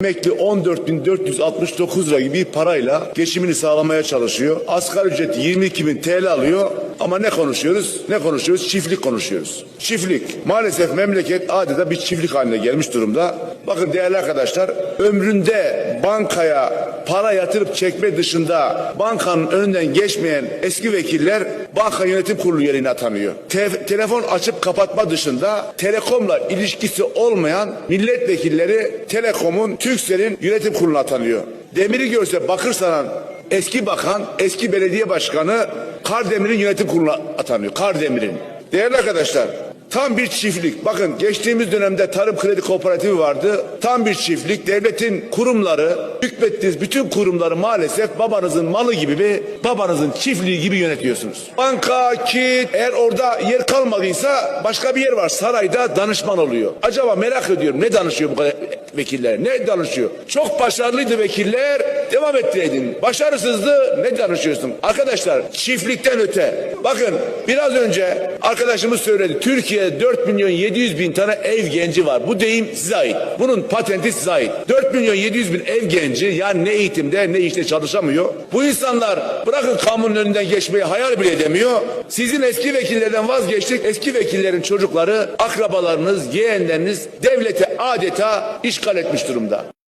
Emekli 14.469 lira gibi bir parayla geçimini sağlamaya çalışıyor. Asgari ücret 22.000 TL alıyor ama ne konuşuyoruz? Ne konuşuyoruz? Çiftlik konuşuyoruz. Çiftlik. Maalesef memleket adeta bir çiftlik haline gelmiş durumda. Bakın değerli arkadaşlar ömründe bankaya para yatırıp çekme dışında bankanın önünden geçmeyen eski vekiller banka yönetim kurulu yerine atanıyor. Te- telefon açıp kapatma dışında telekomla ilişkisi olmayan milletvekilleri telekomun Türkcell'in yönetim kuruluna atanıyor. Demiri görse bakır sanan eski bakan, eski belediye başkanı Kardemir'in yönetim kuruluna atanıyor. Kardemir'in. Değerli arkadaşlar Tam bir çiftlik. Bakın geçtiğimiz dönemde Tarım Kredi Kooperatifi vardı. Tam bir çiftlik. Devletin kurumları, hükmettiğiniz bütün kurumları maalesef babanızın malı gibi bir babanızın çiftliği gibi yönetiyorsunuz. Banka, kit, eğer orada yer kalmadıysa başka bir yer var. Sarayda danışman oluyor. Acaba merak ediyorum ne danışıyor bu kadar vekiller? Ne danışıyor? Çok başarılıydı vekiller. Devam ettireydin. Başarısızdı. Ne danışıyorsun? Arkadaşlar çiftlikten öte. Bakın biraz önce arkadaşımız söyledi. Türkiye'de 4 milyon 700 bin tane ev genci var. Bu deyim size ait. Bunun patenti size ait. 4 milyon 700 bin ev genci yani ne eğitimde ne işte çalışamıyor. Bu insanlar bırakın kamunun önünden geçmeyi hayal bile edemiyor. Sizin eski vekillerden vazgeçtik. Eski vekillerin çocukları, akrabalarınız, yeğenleriniz devlete adeta işgal etmiş durumda.